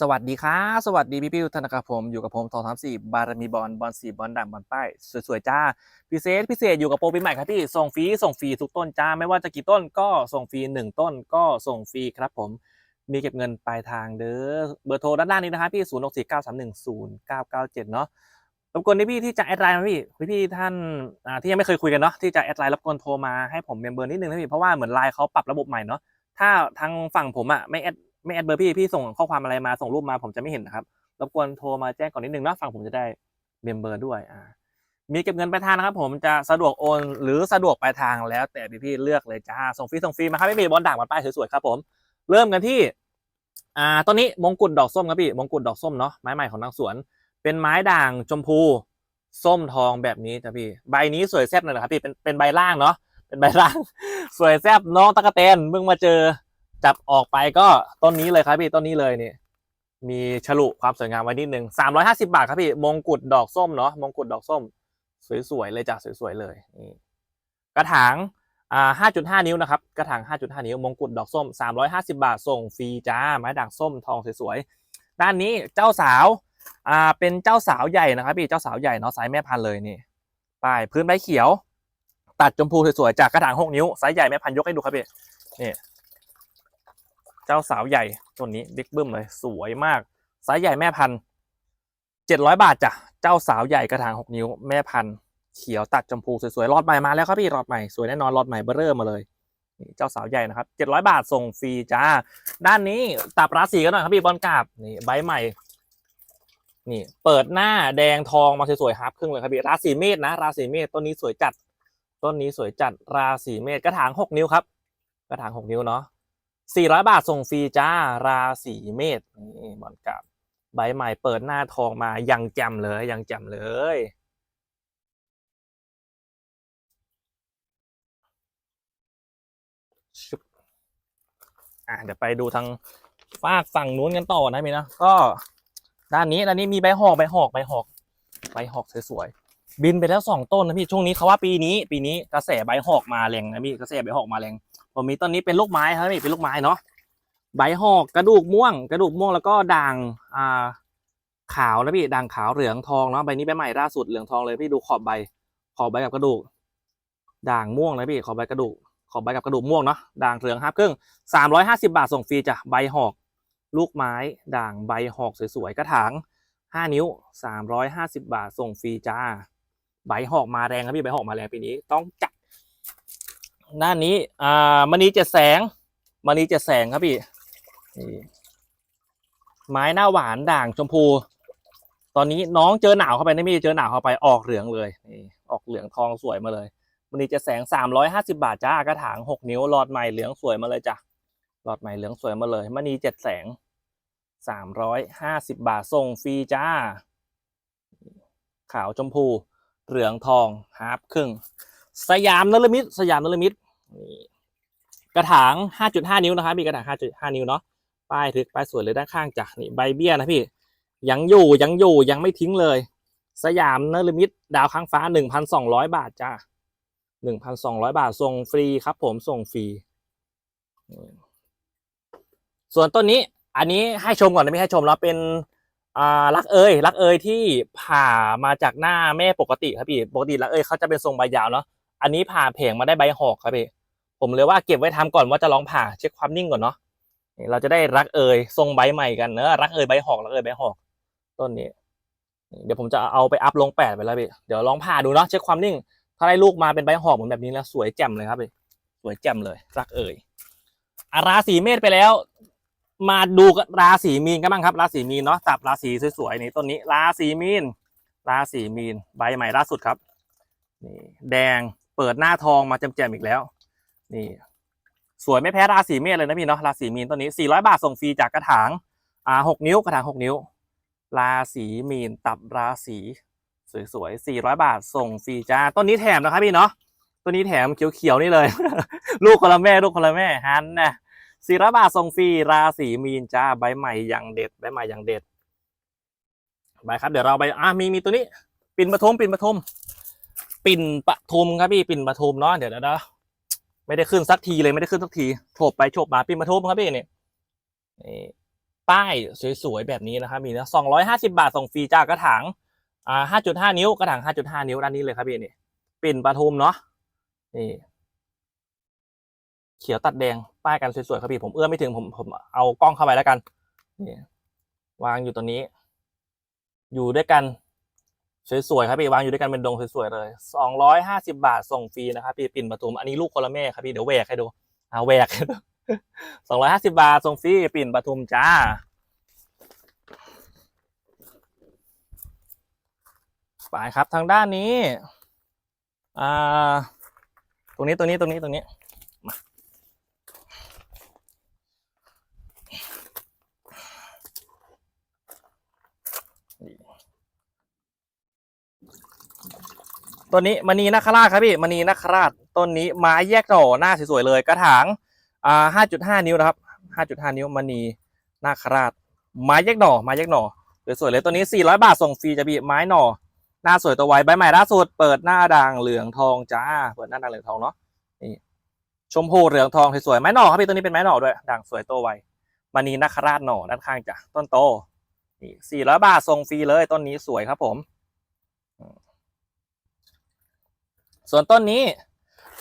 สวัสดีครับสวัสดีพี่พี่ๆทุกท่านนะครับผมอยู่กับผมทองทัพสี่บารมีบอลบอลสี่บอลด่างบอลป้ายสวยๆจ้าพิเศษพิเศษอยู่กับโปรปีใหม่ครับพี่ส่งฟรีส่งฟรีทุกต้นจ้าไม่ว่าจะกี่ต้นก็ส่งฟรีหนึ่งต้นก็ส่งฟรีครับผมมีเก็บเงินปลายทางเด้อเบอร์โทรด้านล่างนี้นะครับพี่ศูนย์หกสี่เก้าสามหนึ่งศูนย์เก้าเก้าเจ็ดเนาะรบกวนพี่พี่ที่จะแอดไลน์มาพี่พี่พี่ท่านที่ยังไม่เคยคุยกันเนาะที่จะแอดไลน์รบกวนโทรมาให้ผมเมมเบอร์นิดนึงนะพี่เพราะว่าเหมือนไลน์เขาปรับระบบใหม่เนาะถ้าทางฝั่งผมอะไม่แอด ไม่แอดเบอร์พี่พี่ส่งข้อความอะไรมาส่งรูปมาผมจะไม่เห็นนะครับรบกวนโทรมาแจ้งก่อนนิดนึงนะฝั่งผมจะได้เมมเบอร์ด้วยอ่ามีเก็บเงินปลายทางนะครับ ผมจะสะดวกโอนหรือสะดวกปลายทางแล้วแต่พี่พี่เลือกเลยจ้าส่งฟรีส่งฟรีมาครับไม่มีบอลด่างบอลป้ายสวยๆครับผมเริ่มกันที่อ่าต้นนี้มงกุฎดอกส้มครับพี่มงกุฎดอกส้มเนาะไม้ใหม่ของทางสวน เป็นไม้ด่างชมพูส้มทองแบบนี้จ้ะพี่ใบนี้สวยแซ่บหน่อยนะครับพี่เป็นเป็นใบล่างเนาะเป็นใบล่าง สวยแซ่บน้องตะกะแตนเพิ่งมาเจอ จับออกไปก็ต้นนี้เลยครับพี่ต้นนี้เลยนี่มีฉลุความสวยงามไว้นิดนึงสามร้อยห้าสิบาทครับพี่มงกุฎดอกส้มเนาะมงกุฎดอกส้ม สวยๆเลยจ้ะสวยๆเลยนี่กระถางอ่าห้าจุดห้านิ้วนะครับกระถางห้าจุดห้านิ้วมงกุฎดอกส้มสามร้อยห้าสิบาทส่งฟรีจ้าไม้ด่างส้มทองสวยๆด้านนี้เจ้าสาวอ่าเป็นเจ้าสาวใหญ่นะครับพี่เจ้าสาวใหญ่เนาะสายแม่พันธุ์เลยนี่ป้ายพื้นใบเขียว ตัดชมพูสวยๆจากกระถางหกนิ้วไซส์ใหญ่แม่พันยกให้ดูครับพี่นี่ เจ้าสาวใหญ่ต้นนี้บิ๊กบึ้มเลยสวยมากไซส์ใหญ่แม่พันธุ์เจ็ดร้อยบาทจ้ะเจ้าสาวใหญ่กระถางหกนิ้วแม่พันธุ์เขียวตัดชมพูสวยๆรอดใหม่มาแล้วครับพี่รอดใหม่สวยแน่นอนรอดใหม่เบอร์เริ่มมาเลยเจ้าสาวใหญ่นะครับเจ็ดร้อยบาทส่งฟรีจ้า ด้านนี้ตับราศีกันหน่อยครับพี่บอลกาบนี่ใบใหม่นี่เปิดหน้าแดงทองมาสวยๆฮับครึ่งเลยครับพี่ราศีเมษนะ ราศีเมษต้นนี้สวยจัด ต้นนี้สวยจัดราศีเมษกระถางหกนิ้วครับ กระถางหกนิ้วเนาะ สี่ร้อยบาทส่งฟรีจ้าราศีเมษนี่บอลกับใบใหม่เปิดหน้าทองมายังแจ่มเลยยังแจ่มเลยอะเดี๋ยวไปดูทางฝากฝั่งนู้นกันต่อนะมีนะก็ด้านนี้ด้านนี้มีใบหอกใบหอกใบหอกใบหอกสวยๆบินไปแล้วสองต้นนะพี่ช่วงนี้เขาว่าปีนี้ ปีนี้กระแสใบหอกมาแรงนะพี่กระแสใบหอกมาแรง ผมมีต้นนี้เป็นลูกไม้ครับนี่เป็นลูกไม้เนาะใบหอกกระดูกม่วง กระดูกม่วงแล้วก็ด่างอ่าขาวนะพี่ด่างขาวเหลืองทองเนาะใบนี้ใบใหม่ล่าสุดเหลืองทองเลยพี่ดูขอบใบ ขอบใบกับกระดูก ด่างม่วงนะพี่ขอบใบกระดูกขอบใบกับกระดูกม่วงเนาะด่างเหลืองฮับครึ่งสามร้อยห้าสิบาทส่งฟรีจ้ะใบหอก ลูกไม้ด่างใบหอกสวยๆกระถางห้านิ้วสามร้อยห้าสิบาทส่งฟรีจ้าใบหอกมาแรงครับพี่ใบหอกมาแรงปีนี้ต้องจัด ด้านนี้ อ่ามณีเจ็ดแสงมณีเจ็ดแสงครับพี่นี่ไม้หน้าหวานด่างชมพู ตอนนี้น้องเจอหนาวเข้าไปนะพี่เจอหนาวเข้าไปออกเหลืองเลยนี่ออกเหลืองทองสวยมาเลยมณีเจ็ดแสงสามร้อยห้าสิบาทจ้ากระถางหกนิ้วหลอดใหม่เหลืองสวยมาเลยจ้ะหลอดใหม่เหลืองสวยมาเลยมณีเจ็ดแสงสามร้อยห้าสิบบาทส่งฟรีจ้า ขาวชมพู เหลืองทองฮาร์ปครึ่ง สยามนลมิตรสยามนลมิตรนี่กระถาง 5.5 นิ้วนะครับมีกระถาง 5.5 นิ้วเนาะป้ายทึกป้ายสวยเลยด้านข้างจ้ะนี่ใบเบี้ยนะพี่ยังอยู่ยังอยู่ยังไม่ทิ้งเลย สยามนลมิตรดาวค้างฟ้า 1,200 บาทจ้า1,200 บาทส่งฟรีครับ ผมส่งฟรีส่วนต้นนี้อันนี้ให้ชมก่อนนะไม่ให้ชมแล้วเป็นอ่ารักเอยรักเอยที่ผ่ามาจากหน้าแม่ปกติครับพี่ปกติรักเอยเขาจะเป็นทรงใบยาวเนาะ อันนี้ผ่าแผงมาได้ใบหอกครับพี่ผมเลยว่าเก็บไว้ทำก่อนว่าจะลองผ่าเช็คความนิ่งก่อนเนาะเราจะได้รักเอยทรงใบใหม่กันเนอะรักเอยใบหอกรักเอยใบหอก ต้นนี้ เดี๋ยวผมจะเอาไปอัพลงแปดไปแล้วพี่เดี๋ยวลองผ่าดูเนาะเช็คความนิ่ง ถ้าได้ลูกมาเป็นใบหอกเหมือนแบบนี้แล้วสวยแจ่มเลยครับพี่สวยแจ่มเลย รักเอยอาราศีเมษไปแล้ว มาดูกับราศีมีนกันบ้างครับ ราศีมีนเนาะตับราศีสวยๆนี่ต้นนี้ ราศีมีนราศีมีนใบใหม่ล่าสุดครับนี่แดง เปิดหน้าทองมาแจ่มๆอีกแล้ว นี่ สวยไม่แพ้ราศีเมษเลยนะพี่เนาะราศีมีนต้นนี้ 400 บาทส่งฟรีจากกระถางอ่า6นิ้วกระถาง 6 นิ้ว ราศีมีนตับราศีสวยๆ400 บาทส่งฟรีจ้าต้นนี้แถมนะครับพี่เนาะต้นนี้แถมเขียวๆนี่เลย ลูกคนละแม่ลูกคนละแม่ฮันนะ400บาทส่งฟรีราศีมีนจ้าใบใหม่อย่างเด็ดใบใหม่อย่างเด็ดไปครับเดี๋ยวเราไปอ่ามีมีตัวนี้ ปิ่นปทุมปิ่นปทุม ปิ่นปทุมครับพี่ปิ่นปทุมเนาะเดี๋ยวเดี๋ยวเดี๋ยวไม่ได้ขึ้นสักทีเลยไม่ได้ขึ้นสักทีโฉบไปโฉบมาปิ่นปทุมครับพี่นี่นี่ป้ายสวยๆแบบนี้นะครับมีนะสองร้อยห้าสิบาทส่งฟรีจากกระถางอ่าห้าจุดห้านิ้วกระถางห้าจุดห้านิ้วด้านนี้เลยครับพี่นี่ปิ่นปทุมเนาะนี่เขียวตัดแดงป้ายกันสวยๆครับพี่ผมเอื้อมไม่ถึงผมผมเอากล้องเข้าไปแล้วกันนี่วางอยู่ตรงนี้ อยู่ด้วยกัน สวยๆครับพี่วางอยู่ด้วยกันเป็นดงสวยๆเลยสองร้อยห้าสิบาทส่งฟรีนะครับพี่ปิ่นปทุมอันนี้ลูกคนละแม่ครับพี่เดี๋ยวแหวกให้ดูเอาแหวกให้ดูสองร้อยห้าสิบาทส่งฟรีปิ่นปทุมจ้าไปครับทางด้านนี้อ่าตรงนี้ตรงนี้ตรงนี้ตรงนี้ ต้นนี้มณีนาคราชครับพี่มณีนาคราชต้นนี้ไม้แยกหน่อหน้าสวยๆเลย กระถางอ่าห้าจุดห้านิ้วนะครับห้าจุดห้านิ้วมณีนาคราช ไม้แยกหน่อไม้แยกหน่อสวยๆเลยตัวนี้สี่ร้อยบาทส่งฟรีจะบีไม้หน่อหน้าสวยตัวไวใบใหม่ล่าสุดเปิดหน้าด่างเหลืองทองจ้าเปิดหน้าด่างเหลืองทองเนาะนี่ชมพูเหลืองทองสวยๆไม้หน่อครับพี่ตัวนี้เป็นไม้หน่อด้วยด่างสวยตัวไวมณีนาคราชหน่อด้านข้างจ้ะต้นโตนี่สี่ร้อยบาทส่งฟรีเลยต้นนี้สวยครับผมอืม ส่วนต้นนี้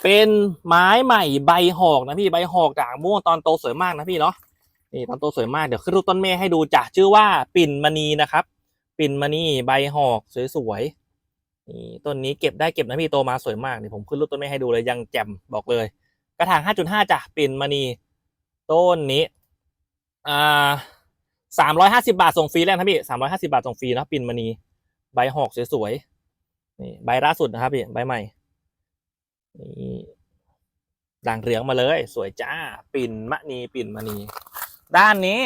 เป็นไม้ใหม่ใบหอกนะพี่ใบหอกด่างม่วงตอนโตสวยมากนะพี่เนาะนี่ตอนโตสวยมากเดี๋ยวขึ้นรูปต้นเมฆให้ดูจ้ะชื่อว่าปิ่นมณีนะครับ ปิ่นมณีใบหอกสวยๆนี่ต้นนี้เก็บได้เก็บนะพี่โตมาสวยมากนี่ผมขึ้นรูปต้นเมฆให้ดูเลยยังแจ่มบอกเลย กระถาง 5.5จ้ะปิ่นมณีต้นนี้อ่าสามร้อยห้าสิบาทส่งฟรีแล้วนะพี่สามร้อยห้าสิบาทส่งฟรีนะปิ่นมณีใบหอกสวยๆนี่ใบล่าสุดนะครับพี่ใบใหม่ นี่ด่างเหลืองมาเลย สวยจ้า ปิ่นมณีปิ่นมณีด้านนี้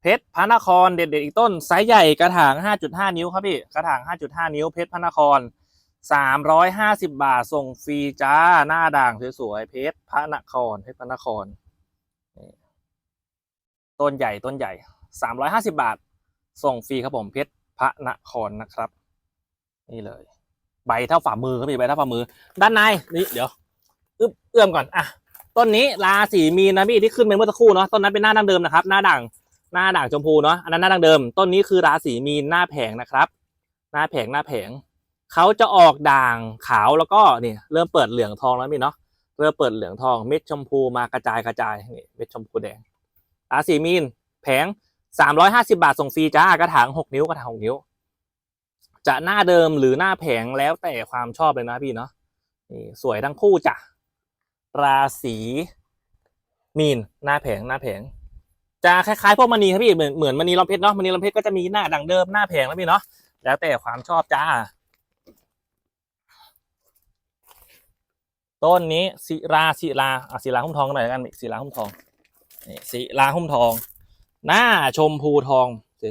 เพชรพระนครเด็ดๆอีกต้นไซส์ใหญ่กระถาง 5.5 นิ้วครับพี่กระถาง 5.5 นิ้วเพชรพระนคร 350 บาทส่งฟรีจ้าหน้าด่างสวยๆเพชรพระนครเพชรพระนคร ต้นใหญ่ต้นใหญ่ 350 บาท ส่งฟรีครับผมเพชรพระนครนะครับ นี่เลย ใบเท่าฝ่ามือครับพี่ใบเท่าฝ่ามือ ด้านในนี่เดี๋ยวอึ๊บเอื้อมก่อนอะต้นนี้ราศีมีนนะพี่ที่ขึ้นไปเมื่อสักครู่เนาะต้นนั้นเป็นหน้าดั้งเดิมนะครับ หน้าด่างหน้าด่างชมพูเนาะอันนั้นหน้าดั้งเดิม ต้นนี้คือราศีมีนหน้าแผงนะครับ หน้าแผงหน้าแผงเขาจะออกด่างขาวแล้วก็นี่เริ่มเปิดเหลืองทองแล้วพี่เนาะเริ่มเปิดเหลืองทองเม็ดชมพูมากระจายกระจายนี่เม็ดชมพูแดงราศีมีนแผงสามร้อยห้าสิบาทส่งฟรีจ้ากระถางหกนิ้วกระถางหกนิ้ว จะหน้าเดิมหรือหน้าแผงแล้วแต่ความชอบเลยนะพี่เนาะนี่สวยทั้งคู่จ้ะราศีมีนหน้าแผงหน้าแผง จะคล้ายๆพวกมณีครับพี่เหมือนเหมือนมณีลำเพชรเนาะมณีลำเพชรก็จะมีหน้าดังเดิมหน้าแผงแล้วพี่เนาะแล้วแต่ความชอบจ้า ต้นนี้ศิราศิลาอะศิลาหุ้มทองกันหน่อยกันศิลาหุ้มทองนี่ศิลาหุ้มทอง หน้าชมพูทอง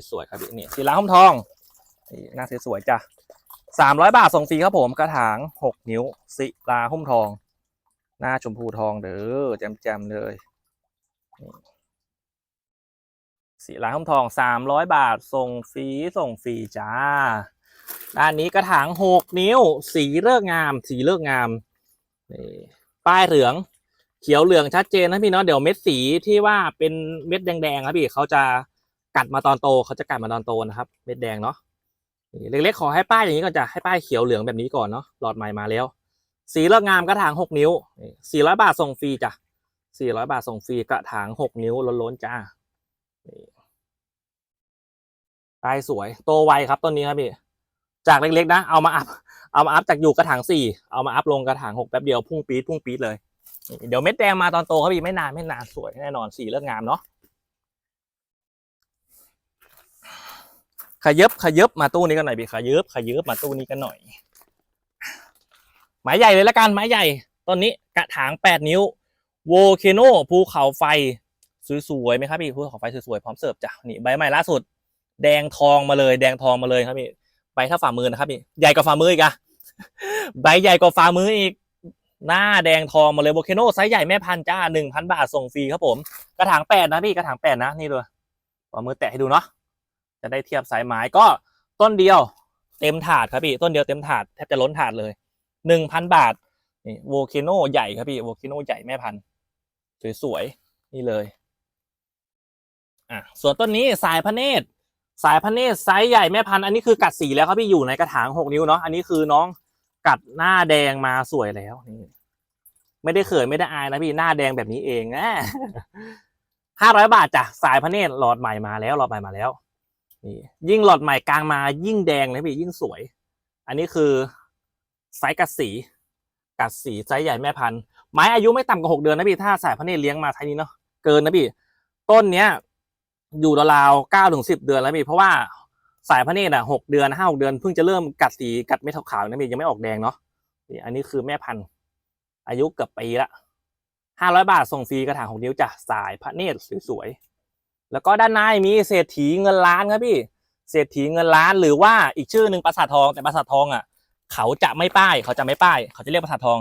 สวยๆครับพี่นี่ศิลาหุ้มทอง นี่หน้าสวยๆจ้ะสามร้อยบาทส่งฟรีครับผมกระถางหกนิ้วศิลาหุ้มทอง หน้าชมพูทองเด้อแจมๆเลยนี่ศิลาหุ้มทองสามร้อยบาทส่งฟรีส่งฟรีจ้าด้านนี้กระถางหกนิ้ว สีเลิกงาม สีเลิกงามนี่ป้ายเหลือง เขียวเหลืองชัดเจนนะพี่เนาะเดี๋ยวเม็ดสีที่ว่าเป็นเม็ดแดงๆครับพี่เขาจะกัดมาตอนโตเขาจะกัดมาตอนโตนะครับ เม็ดแดงเนาะ เล็กๆขอให้ป้ายอย่างนี้ก่อนจ้ะให้ป้ายเขียวเหลืองแบบนี้ก่อนเนาะหลอดใหม่มาแล้ว สีเลิกงามกระถางหกนิ้วสี่ร้อยบาทส่งฟรีจ้ะสี่ร้อยบาทส่งฟรีกระถางหกนิ้วล้นๆจ้านี่ป้ายสวย โตไวครับต้นนี้ครับพี่ จากเล็กๆ นะ เอามาอัพ เอามาอัพจากอยู่กระถางสี่ เอามาอัพลงกระถางหกแป๊บเดียวพุ่งปี๊ดพุ่งปี๊ดเลย เดี๋ยวเม็ดแดงมาตอนโตครับพี่ไม่นานไม่นานสวยแน่นอนสีเลิกงามเนาะ ขยับขยับมาตู้นี้กันหน่อยพี่ขยับขยับมาตู้นี้กันหน่อยไม้ใหญ่เลยละกันไม้ใหญ่ต้นนี้กระถางแปดนิ้วโวเคโนภูเขาไฟสวยๆไหมครับพี่ภูเขาไฟสวยๆพร้อมเสิร์ฟจ้ะนี่ใบใหม่ล่าสุด แดงทองมาเลย แดงทองมาเลยครับพี่ใบเท่าฝ่ามือนะครับพี่ใหญ่กว่าฝ่ามืออีกอะใบใหญ่กว่าฝ่ามืออีก หน้าแดงทองมาเลยโบเคโนไซส์ใหญ่แม่พันจ้าหนึ่งพันบาทส่งฟรีครับผม กระถางแปดนะพี่กระถางแปดนะนี่เลยเอามือแตะให้ดูเนาะ จะได้เทียบสายไม้ก็ต้นเดียวเต็มถาดครับพี่ต้นเดียวเต็มถาดแทบจะล้นถาดเลยหนึ่งพันบาทนี่โวเคโนใหญ่ครับพี่โวเคโนใหญ่แม่พันธุ์สวยๆนี่เลยอะส่วนต้นนี้สายพระเนตรสายพระเนตรไซส์ใหญ่แม่พันธุ์อันนี้คือกัดสีแล้วครับพี่อยู่ในกระถางหกนิ้วเนาะอันนี้คือน้องกัดหน้าแดงมาสวยแล้วนี่ไม่ได้เขินไม่ได้อายนะพี่หน้าแดงแบบนี้เองนะห้าร้อยบาทจ้ะสายพระเนตรหลอดใหม่มาแล้วหลอดใหม่มาแล้ว นี่ยิ่งหลอดใหม่กลางมายิ่งแดงนะพี่ยิ่งสวย อันนี้คือไซส์กัดสี กัดสีไซส์ใหญ่แม่พันธุ์ไม้อายุไม่ต่ำกว่าหกเดือนนะพี่ถ้าสายพระเนตรเลี้ยงมาไทยนี้เนาะเกินนะพี่ ต้นเนี้ยอยู่ราวๆเก้าถึงสิบเดือนแล้วพี่เพราะว่าสายพระเนตรอะหกเดือนห้าหกเดือนเพิ่งจะเริ่มกัดสีกัดเม็ดขาวๆนะพี่ยังไม่ออกแดงเนาะนี่อันนี้คือแม่พันธุ์อายุเกือบปีละห้าร้อยบาทส่งฟรีกระถางหกนิ้วจ้ะสายพระเนตรสวยๆ แล้วก็ด้านในมีเศรษฐีเงินล้านครับพี่ เศรษฐีเงินล้านหรือว่าอีกชื่อหนึ่งปราสาททองแต่ปราสาททองอะ เขาจะไม่ป้ายเขาจะไม่ป้าย เขาจะเรียกปราสาททอง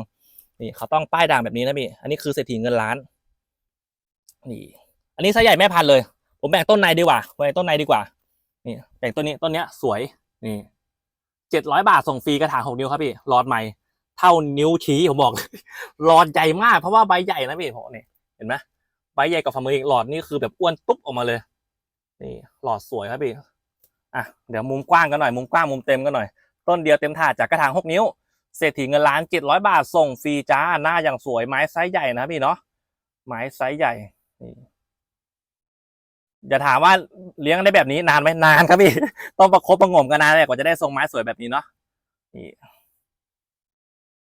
นี่เขาต้องป้ายด่างแบบนี้นะพี่ อันนี้คือเศรษฐีเงินล้านนี่อันนี้ไซส์ใหญ่แม่พันธุ์เลย ผมแบ่งต้นในดีกว่าแบ่งต้นในดีกว่านี่แบ่งต้นนี้ต้นเนี้ยสวยนี่เจ็ดร้อยบาทส่งฟรีกระถางหกนิ้วครับพี่หลอดใหม่เท่านิ้วชี้ผมบอกหลอดใหญ่มากเพราะว่าใบใหญ่นะพี่โหนี่เห็นไหม ใบใหญ่กับฝ่ามืออีกหลอดนี่คือแบบอ้วนตุ๊บออกมาเลย นี่หลอดสวยครับพี่อะเดี๋ยวมุมกว้างกันหน่อยมุมกว้างมุมเต็มกันหน่อย ต้นเดียวเต็มถาดจากกระถางหกนิ้วเศรษฐีเงินล้านเจ็ดร้อยบาทส่งฟรีจ้าหน้าอย่างสวยไม้ไซส์ใหญ่นะพี่เนาะไม้ไซส์ใหญ่นี่อย่าถามว่าเลี้ยงได้แบบนี้นานไหมนานครับพี่ต้องประคบประงมกันนานเลยกว่าจะได้ทรงไม้สวยแบบนี้เนาะนี่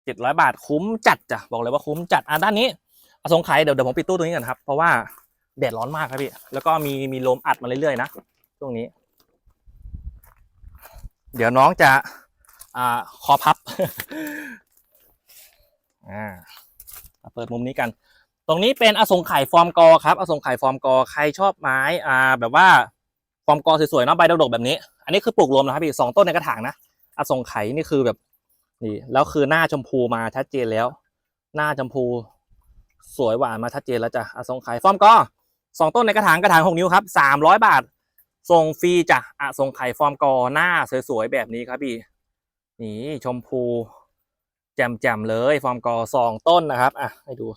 เจ็ดร้อยบาทคุ้มจัดจ้ะบอกเลยว่าคุ้มจัดอะด้านนี้ อสงไขยเดี๋ยวเดี๋ยวผมปิดตู้ตรงนี้ก่อนครับเพราะว่าแดดร้อนมากครับพี่แล้วก็มีมีลมอัดมาเรื่อยๆนะช่วงนี้ เดี๋ยวน้องจะอ่าคอพับอ่าเปิดมุมนี้กัน ตรงนี้เป็นอสงไขยฟอร์มกอครับอสงไขยฟอร์มกอใครชอบไม้อ่าแบบว่าฟอร์มกอสวยๆเนาะใบดกๆแบบนี้ อันนี้คือปลูกรวมนะครับพี่สองต้นในกระถางนะอสงไขยนี่คือแบบนี่แล้วคือหน้าชมพูมาชัดเจนแล้ว หน้าชมพู สวยหวานมาชัดเจนแล้วจ้ะอสงไขยฟอร์มกอสองต้นในกระถางกระถางหกนิ้วครับสามร้อยบาท ส่งฟรีจ้ะอสงไขยฟอร์มกอหน้าสวยๆแบบนี้ครับพี่นี่ชมพูแจ่มๆเลยฟอร์มกอสองต้นนะครับอะให้ดู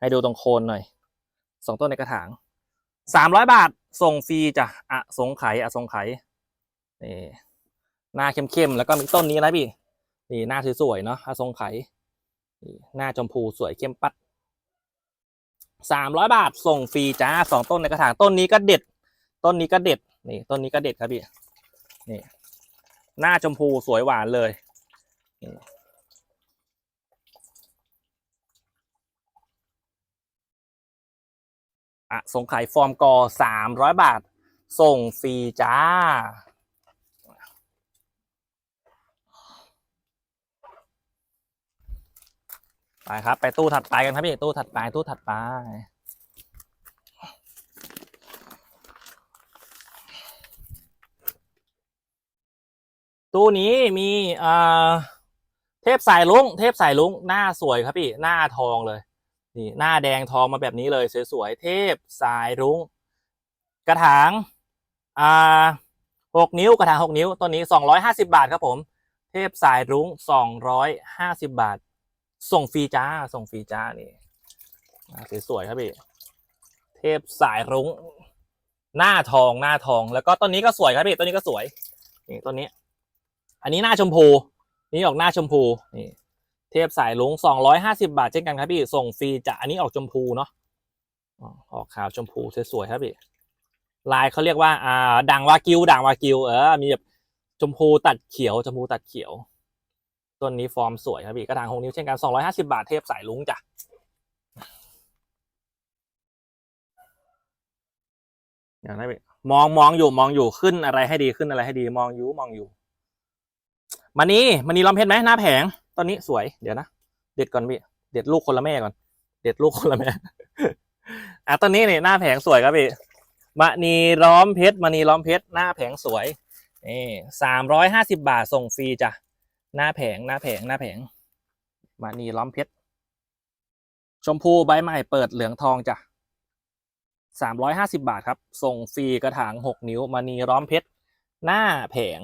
ให้ดูตรงโคนหน่อยสองต้นในกระถางสามร้อยบาทส่งฟรีจ้ะอะสงไขยอะสงไขยนี่หน้าเข้มๆแล้วก็มีต้นนี้นะพี่ นี่หน้าสวยๆเนาะอะสงไข่หน้าชมพูสวยเข้มปัด สามร้อยบาทส่งฟรีจ้าสองต้นในกระถางต้นนี้ก็เด็ด ต้นนี้ก็เด็ดนี่ต้นนี้ก็เด็ดครับพี่นี่ หน้าชมพูสวยหวานเลยนี่ะสงไขยฟอร์มกอสามร้อยบาท ส่งฟรีจ้า ไปครับ ไปตู้ถัดไปกันครับพี่ตู้ถัดไปตู้ถัดไป ตู้นี้มีเอ่อเทพสายลุงเทพสายลุงหน้าสวยครับพี่หน้าทองเลยนี่หน้าแดงทองมาแบบนี้เลยสวยๆเทพสายรุ้งกระถางอ่าหกนิ้วกระถางหกนิ้วตัวนี้สองร้อยห้าสิบาทครับผม เทพสายรุ้งสองร้อยห้าสิบาท ส่งฟรีจ้า ส่งฟรีจ้านี่สวยๆครับพี่ เทพสายรุ้ง หน้าทองหน้าทอง แล้วก็ต้นนี้ก็สวยครับพี่ต้นนี้ก็สวย นี่ต้นนี้ อันนี้หน้าชมพู นี่ออกหน้าชมพู นี่ เทพสายลุงสองร้อยห้าสิบาทเช่นกันครับพี่ ส่งฟรีจ้ะ อันนี้ออกชมพูเนาะออออกขาวชมพูสวยๆครับพี่ ลายเขาเรียกว่า อ่า ด่างวากิวด่างวากิว เออ มีแบบชมพูตัดเขียว ชมพูตัดเขียว ต้นนี้ฟอร์มสวยครับพี่กระถางหกนิ้วเช่นกันสองร้อยห้าสิบาทเทพสายลุงจ้ะอย่างนั้นพี่มองมองอยู่มองอยู่ขึ้นอะไรให้ดีขึ้นอะไรให้ดี มองอยู่มองอยู่มันนี่มันนี่ล้อมเพชรไหมหน้าแผงตอนนี้สวยเดี๋ยวนะเด็ดก่อนพี่เด็ดลูกคนละแม่ก่อน เด็ดลูกคนละแม่อะตอนนี้เนี่ยหน้าแผงสวยครับพี่มณีล้อมเพชรมณีล้อมเพชรหน้าแผงสวยนี่สามร้อยห้าสิบาทส่งฟรีจ้ะ หน้าแผงหน้าแผงหน้าแผงมณีล้อมเพชรชมพูใบใหม่เปิดเหลืองทองจ้ะสามร้อยห้าสิบาทครับ ส่งฟรีกระถางหกนิ้วมณีล้อมเพชรหน้าแผง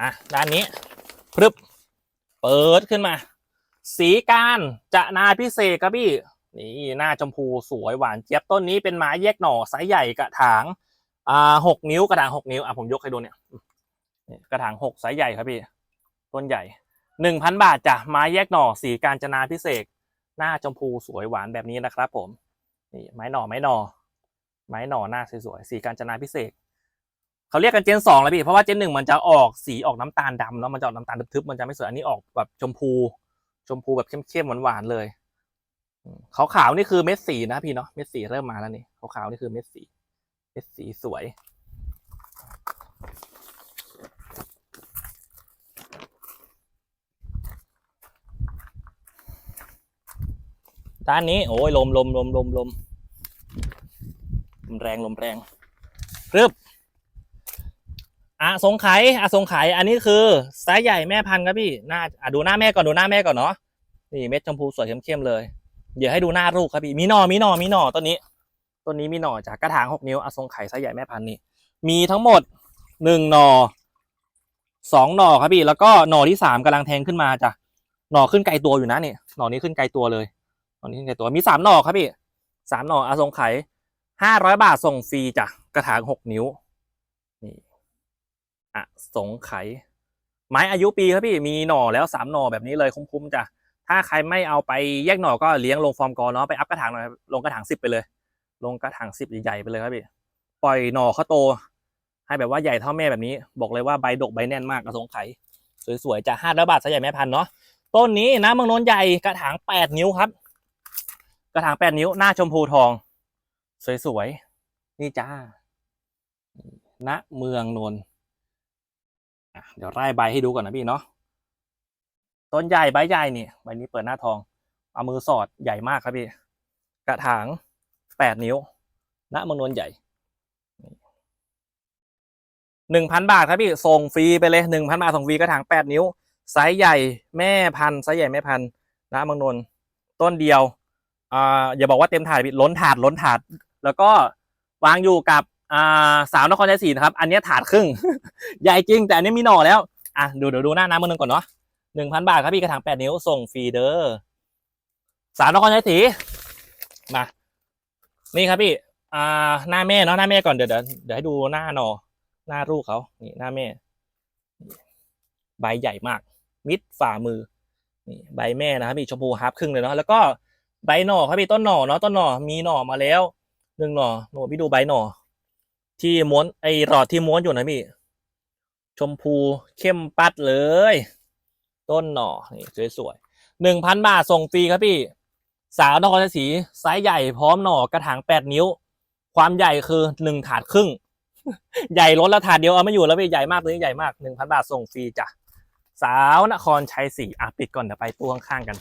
อะ ด้านนี้พรึบ เปิดขึ้นมา สีการจะนาพิเศษครับพี่ นี่ หน้าชมพูสวยหวานเจี๊ยบต้นนี้เป็นไม้แยกหน่อไซส์ใหญ่กระถาง อ่าหกนิ้วกระถางหกนิ้วอะผมยกให้ดูเนี่ยกระถางหกไซส์ใหญ่ครับพี่ ต้นใหญ่หนึ่งพันบาทจ้ะไม้แยกหน่อสีการจนาพิเศษ หน้าชมพูสวยหวานแบบนี้นะครับผมนี่ไม้หน่อไม้หน่อไม้หน่อหน้าสวยๆสีการจนาพิเศษเขาเรียกกันเจนสองแล้วพี่เพราะว่าเจนหนึ่งมันจะออกสีออกน้ำตาลดำแล้วมันจะออกน้ำตาลทึบๆมันจะไม่สวยอันนี้ออกแบบชมพู ชมพูแบบเข้มๆหวานๆเลยขาวๆนี่คือเม็ดสีนะพี่เนาะเม็ดสีเริ่มมาแล้วนี่ขาวๆนี่คือเม็ดสี เม็ดสีสวย ด้านนี้ โอ้ยลมลมลมลมลมลมแรงลมแรงรึบอะสงไขยอะสงไขยอันนี้คือไซส์ใหญ่แม่พันธุ์ครับพี่หน้าอะดูหน้าแม่ก่อนดูหน้าแม่ก่อนเนาะนี่เม็ดชมพูสวยเข้มๆเลย เดี๋ยวให้ดูหน้าลูกครับพี่มีหนอมีหนอมีหน่อต้นนี้ ต้นนี้มีหน่อจากกระถางหกนิ้วอะทรงไข่ไซส์ใหญ่แม่พันธุ์นี่มีทั้งหมดหนึ่งหน่อสองหน่อครับพี่แล้วก็หน่อที่สามกำลังแทงขึ้นมาจ้ะหน่อขึ้นไกลตัวอยู่นะนี่หน่อนี้ขึ้นไกลตัวเลยหน่อนี้ขึ้นไกลตัวมีสามหน่อครับพี่สามหน่ออะทรงไข่ห้าร้อยบาทส่งฟรีจ้ะกระถางหกนิ้วนี่อะสงไข่ไม้อายุปีครับพี่มีหน่อแล้วสามหน่อแบบนี้เลยคุ้มๆจ้ะถ้าใครไม่เอาไปแยกหน่อก็เลี้ยงลงฟอร์มกอเนาะไปอัพกระถางหน่อยลงกระถางสิบไปเลย ลงกระถางสิบใหญ่ๆไปเลยครับพี่ปล่อยหน่อเขาโต ให้แบบว่าใหญ่เท่าแม่แบบนี้ บอกเลยว่าใบดกใบแน่นมากกระสงไข่สวยๆจะห้าร้อยบาทซส์ใหญ่แม่พันธุ์เนาะต้นนี้นะเมืองนนท์ใหญ่กระถางแปดนิ้วครับ กระถางแปดนิ้วหน้าชมพูทอง สวยๆนี่จ้าณเมืองนนท์เดี๋ยวไล่ใบให้ดูก่อนนะพี่เนาะต้นใหญ่ใบใหญ่นี่ใบนี้เปิดหน้าทองเอามือสอดใหญ่มากครับพี่ กระถาง แปดนิ้วณเมืองนนท์ใหญ่หนึ่งพันบาทครับพี่ ส่งฟรีไปเลยหนึ่งพันบาทส่งฟรีกระถางแปดนิ้วไซส์ใหญ่แม่พันไซส์ใหญ่แม่พันณเมืองนนท์ต้นเดียวอ่าอย่าบอกว่าเต็มถาดพี่ล้นถาดล้นถาด แล้วก็วางอยู่กับอ่าสาวนครชัยศรีนะครับ อันนี้ถาดครึ่ง ใหญ่จริงแต่อันนี้มีหน่อแล้วอะดูเดี๋ยวดูหน้าน้ำมือนึงก่อนเนาะหนึ่งพันบาทครับพี่กระถางแปดนิ้วส่งฟรีเด้อสาวนครชัยศรีมา นี่ครับพี่ อ่า หน้าแม่เนาะหน้าแม่ก่อนเดี๋ยวเดี๋ยวเดี๋ยวให้ดูหน้าหนอ หน้าลูกเขานี่หน้าแม่ ใบใหญ่มาก มิดฝ่ามือ นี่ใบแม่นะครับพี่ชมพูฮาร์ปครึ่งเลยเนาะแล้วก็ใบหน่อครับพี่ต้นหน่อเนาะต้นหน่อมีหน่อมาแล้วหนึ่งหน่อหนูพี่ดูใบหน่อ ที่ม้วนไอหลอดที่ม้วนอยู่นะพี่ ชมพูเข้มปัดเลย ต้นหน่อนี่สวยๆหนึ่งพันบาทส่งฟรีครับพี่ สาวนครชัยศรีไซส์ใหญ่พร้อมหน่อกระถางแปดนิ้ว ความใหญ่คือหนึ่งถาดครึ่ง ใหญ่ล้นแล้วถาดเดียวเอาไม่อยู่แล้วพี่ใหญ่มากตัวนี้ใหญ่มากหนึ่งพันบาทส่งฟรีจ้ะสาวนครชัยศรีอะปิดก่อนเดี๋ยวไปตัวข้างๆกัน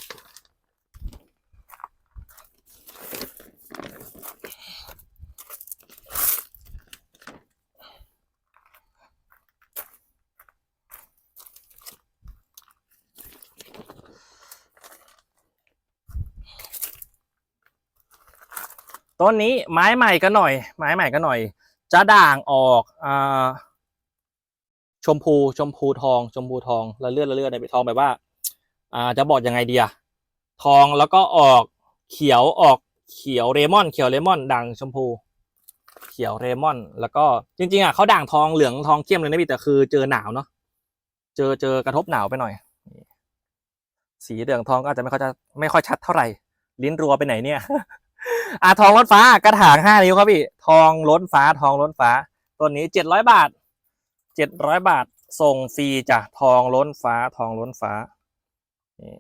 ต้นนี้ไม้ใหม่ก็หน่อย ไม้ใหม่ก็หน่อย จะด่างออกอชมพูชมพูทอง ชมพูทองละเลือดละเลือดในทองแบบว่า อ่าจะบอกยังไงเดีอะทองแล้วก็ออกเขียวออกเขียวเรมอน เขียวเรมอนด่างชมพู เขียวเรมอน แล้วก็จริง ๆอะเขาด่างทองเหลืองทองเข้มเลยนะพี่แต่คือเจอหนาวเนาะเจอเจอกระทบหนาวไปหน่อย สีเหลืองทองก็อาจจะไม่ค่อยจะไม่ค่อยชัดเท่าไหร่ ลิ้นรัวไปไหนเนี่ย อะทองล้นฟ้ากระถางห้านิ้วครับพี่ ทองล้นฟ้าทองล้นฟ้าต้นนี้เจ็ดร้อยบาทเจ็ดร้อยบาท ส่งฟรีจ้ะทองล้นฟ้า ทองล้นฟ้านี่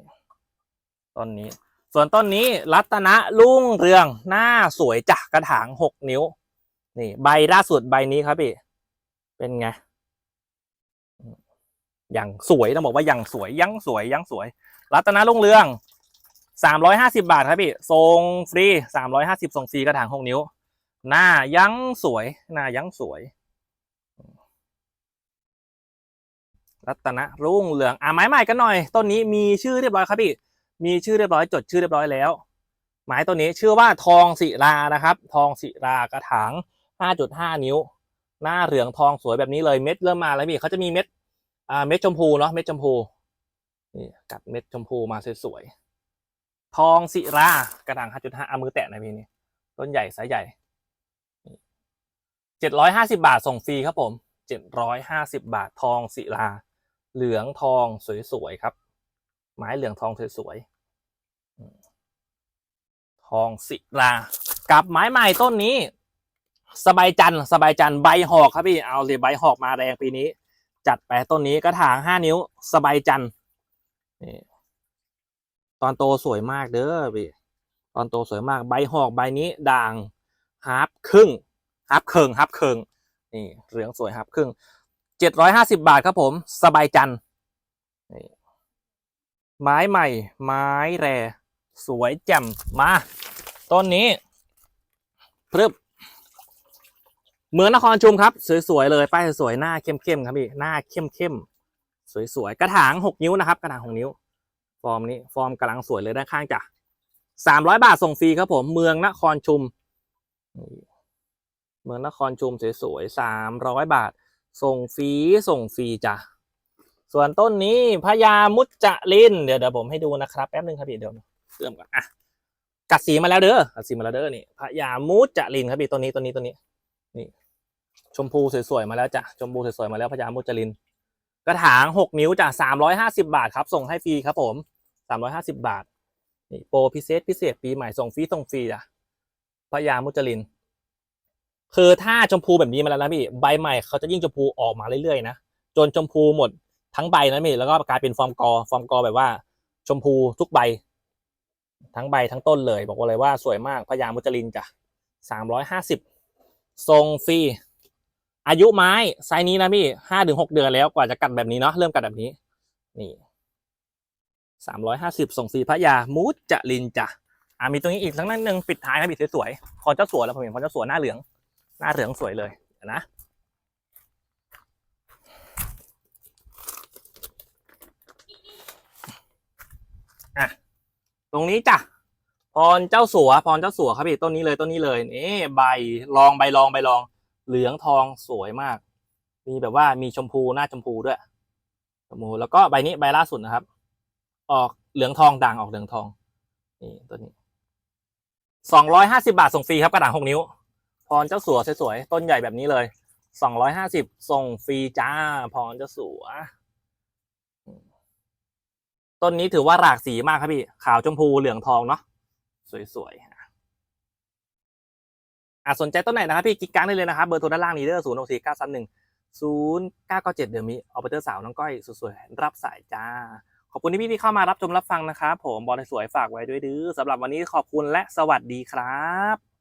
ต้นนี้ ส่วนต้นนี้รัตนะรุ่งเรืองหน้าสวยจ้ะกระถางหกนิ้ว นี่ ใบล่าสุดใบนี้ครับพี่ เป็นไงอย่างสวยต้องบอกว่าอย่างสวยยังสวยยังสวย รัตนะรุ่งเรือง สามร้อยห้าสิบาทครับพี่ส่งฟรีสามร้อยห้าสิบส่งฟรีกระถางหกนิ้ว หน้ายังสวย หน้ายังสวย รัตนะรุ่งเรืองอะไม้ใหม่กันหน่อย ต้นนี้มีชื่อเรียบร้อยครับพี่ มีชื่อเรียบร้อยจดชื่อเรียบร้อยแล้ว ไม้ตัวนี้ชื่อว่าทองศิลานะครับ ทองศิลากระถางห้าจุดห้านิ้ว หน้าเหลืองทองสวยแบบนี้เลยเม็ดเริ่มมาแล้วพี่เขาจะมีเม็ดอ่าเม็ดชมพูเนาะเม็ดชมพูนี่กัดเม็ดชมพูมาสวยๆ ทองศิรากระถาง 5.5อามือแตะนะพี่นี่ต้นใหญ่ไซส์ใหญ่เจ็ดร้อยห้าสิบาทส่งฟรีครับผมเจ็ดร้อยห้าสิบาททองศิลา เหลืองทองสวยๆครับ ไม้เหลืองทองสวยๆทองศิลา กับไม้ใหม่ต้นนี้ สบายจันทร์สบายจันทร์ใบหอกครับพี่เอาเลยใบหอกมาแรงปีนี้ จัดไปต้นนี้กระถางห้านิ้ว สบายจันทร์นี่ ตอนโตสวยมากเด้อพี่ตอนโตสวยมากใบหอกใบนี้ด่างฮาร์ปครึ่งฮาร์ปเคิงฮาร์ปเคิงนี่เหลืองสวยฮาร์ปครึ่งเจ็ดร้อยห้าสิบาทครับผมสบายจันนี่ไม้ใหม่ ไม้แร่สวยแจ่มมาต้นนี้พรึบเมืองนครชุมครับ สวยๆเลยป้ายสวยๆหน้าเข้มๆครับพี่หน้าเข้มๆสวยๆกระถางหกนิ้วนะครับ กระถางหกนิ้ว ฟอร์มนี้ฟอร์มกำลังสวยเลยด้านข้างจ้ะสามร้อยบาทส่งฟรีครับผมเมืองนครชุม เมืองนครชุมสวยๆสามร้อยบาท ส่งฟรีส่งฟรีจ้ะส่วนต้นนี้พญามุจจลินเดี๋ยวเดี๋ยวผมให้ดูนะครับแป๊บนึงครับพี่เดี๋ยวเริ่มก่อนอะกัดสีมาแล้วเด้อกัดสีมาแล้วเด้อนี่พญามูจจลินครับพี่ตัวนี้ตัวนี้ตัวนี้นี่ชมพูสวยๆมาแล้วจ้ะชมพูสวยๆมาแล้วพญามูจจลิน กระถางหกนิ้วจ้ะสามร้อยห้าสิบาทครับ ส่งให้ฟรีครับผม สามร้อยห้าสิบาทนี่โปรพิเศษพิเศษปีใหม่ส่งฟรีส่งฟรีจ้ะพญามุจจลิน คือถ้าชมพูแบบนี้มาแล้วนะพี่ใบใหม่เขาจะยิ่งชมพูออกมาเรื่อยๆนะจนชมพูหมดทั้งใบนะพี่แล้วก็กลายเป็นฟอร์มกอฟอร์มกอแบบว่า ชมพูทุกใบ ทั้งใบทั้งต้นเลย บอกว่าเลยว่าสวยมากพญามุจลินจ้ะสามร้อยห้าสิบทรงฟรีอายุไม้ไซส์นี้นะพี่ห้าถึงหกเดือนแล้วกว่าจะกัดแบบนี้เนาะเริ่มกัดแบบนี้ นี่ สามร้อยห้าสิบส่งฟรีพระยามุจลินจ้ะอ่ามีตรงนี้อีกสักนิดนึงปิดท้ายนะพี่สวยๆพอเจ้าสัวแล้วผมเห็นพอเจ้าสัวหน้าเหลือง หน้าเหลืองสวยเลยนะอะตรงนี้จ้ะพรเจ้าสัวพรเจ้าสัวครับพี่ต้นนี้เลยต้นนี้เลยนี่ใบลองใบลองใบลอง เหลืองทองสวยมาก มีแบบว่ามีชมพูหน้าชมพูด้วยชมพูแล้วก็ใบนี้ใบล่าสุดนะครับ ออกเหลืองทองด่างออกเหลืองทองนี่ต้นนี้สองร้อยห้าสิบาทส่งฟรีครับกระด่างหกนิ้ว พรเจ้าสัวสวยๆต้นใหญ่แบบนี้เลยสองร้อยห้าสิบส่งฟรีจ้า พรเจ้าสัวต้นนี้ถือว่าหลากสีมากครับพี่ ขาวชมพูเหลืองทองเนาะสวยๆอะสนใจต้นไหนนะครับพี่กิ๊กกังได้เลยนะครับเบอร์โทรด้านล่างนี้เด้อศูนย์หกสี่เก้าสามหนึ่งศูนย์เก้าเก้าเจ็ดเดี๋ยวมีออเปอเตอร์สาวน้องก้อยสวยๆรับสายจ้า ขอบคุณที่พี่ที่เข้ามารับชมรับฟังนะครับผมบอลสวยฝากไว้ด้วยดื้อสำหรับวันนี้ขอบคุณและสวัสดีครับ